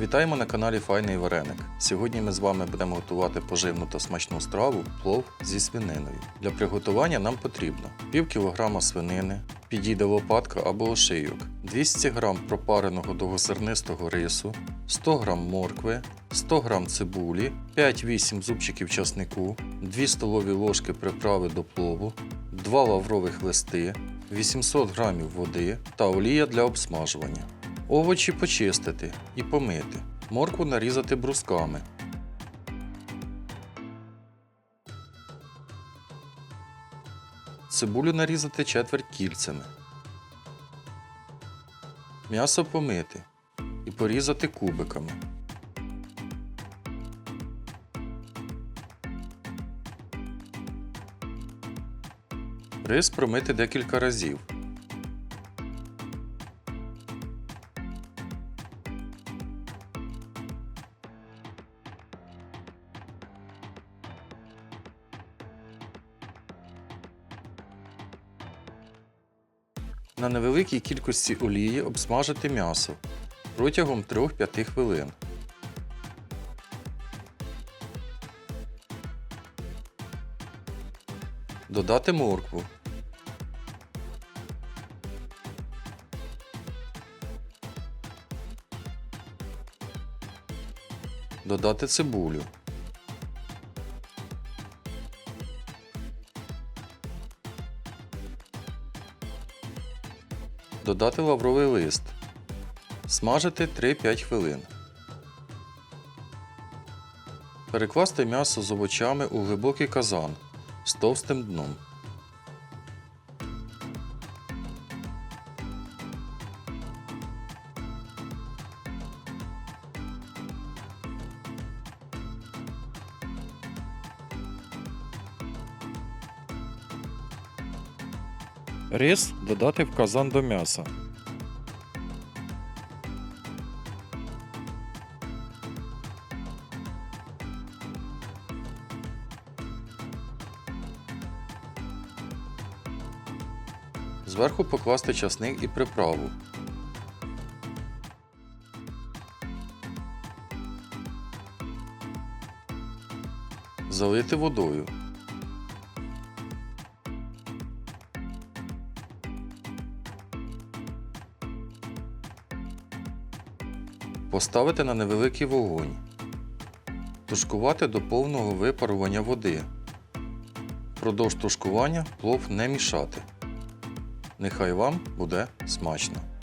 Вітаємо на каналі Файний Вареник. Сьогодні ми з вами будемо готувати поживну та смачну страву плов зі свининою. Для приготування нам потрібно пів кілограма свинини, підійде лопатка або ошийок, 200 г пропареного довгосернистого рису, 100 г моркви, 100 г цибулі, 5-8 зубчиків часнику, 2 столові ложки приправи до плову, 2 лаврових листи, 800 г води та олія для обсмажування. Овочі почистити і помити. Моркву нарізати брусками. Цибулю нарізати четверть кільцями. М'ясо помити і порізати кубиками. Рис промити декілька разів. На невеликій кількості олії обсмажити м'ясо протягом 3-5 хвилин. Додати моркву. Додати цибулю. Додати лавровий лист. Смажити 3-5 хвилин. Перекласти м'ясо з овочами у глибокий казан з товстим дном. Рис додати в казан до м'яса. Зверху покласти часник і приправу. Залити водою. Поставити на невеликий вогонь. Тушкувати до повного випарування води. Продовж тушкування плов не мішати. Нехай вам буде смачно!